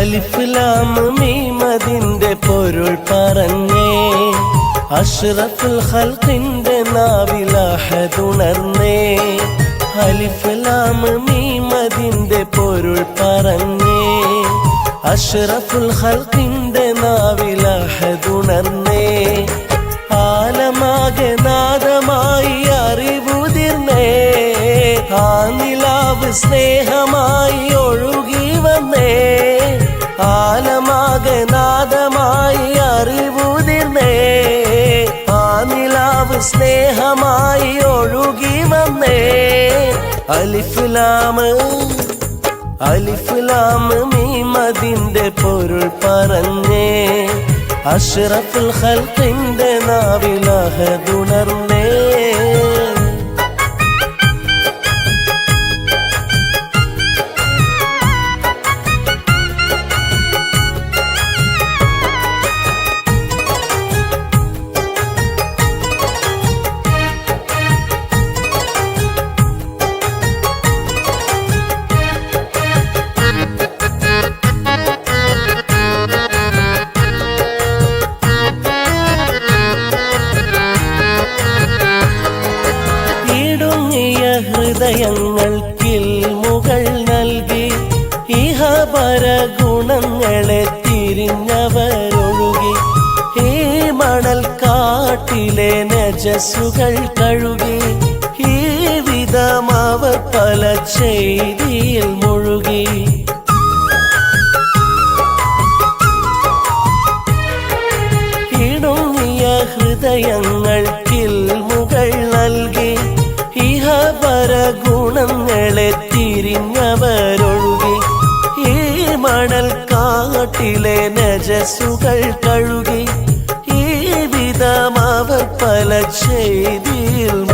അലിഫ്ലാം മീമതിന്റെ പൊരുൾ പറഞ്ഞേ. അഷ്റഫുൽ ഖൽഖിന്റെ നാവിലാഹതുണർന്നേ അലിഫ്ലാം മീമതിന്റെ പൊരുൾ പറഞ്ഞേ. അഷ്റഫുൽ ഖൽഖിന്റെ നാവിലാഹതുണർന്നേ ആലമാകെ നാദമായി അറിവുതിർന്നേ. ആ നിലാവ് സ്നേഹമായി വന്നേ ആലമാകെ നാദമായി അറിവുതിർന്നേ ആ നിലാവ് സ്നേഹമായി ഒഴുകി വന്നേ. അലിഫുലാമ് അലിഫുലാമ് മീമതിന്റെ പൊരുൾ പറഞ്ഞേ. അഷ്റഫുൽ ഖൽഖിന്റെ നാവിലഹതുണർന്നേ ഹൃദയങ്ങൾക്കിൽ മുകൾ നൽകി. ഇഹപര ഗുണങ്ങളെ തിരിഞ്ഞവരൊഴുകി. ഈ മണൽ കാട്ടിലെ നജസുകൾ കഴുകി. ഈ വിധം അവർ പല ചെയ്തിയിൽ മുഴുകി. ഇടുങ്ങിയ ഹൃദയങ്ങൾക്കിൽ ഗുണങ്ങളെ തിരിഞ്ഞവരൊഴുകി. ഈ മണൽ കാട്ടിലെ നജസുകൾ കഴുകി. ഈ വിധം അവർ പല ചെയ്തിയിൽ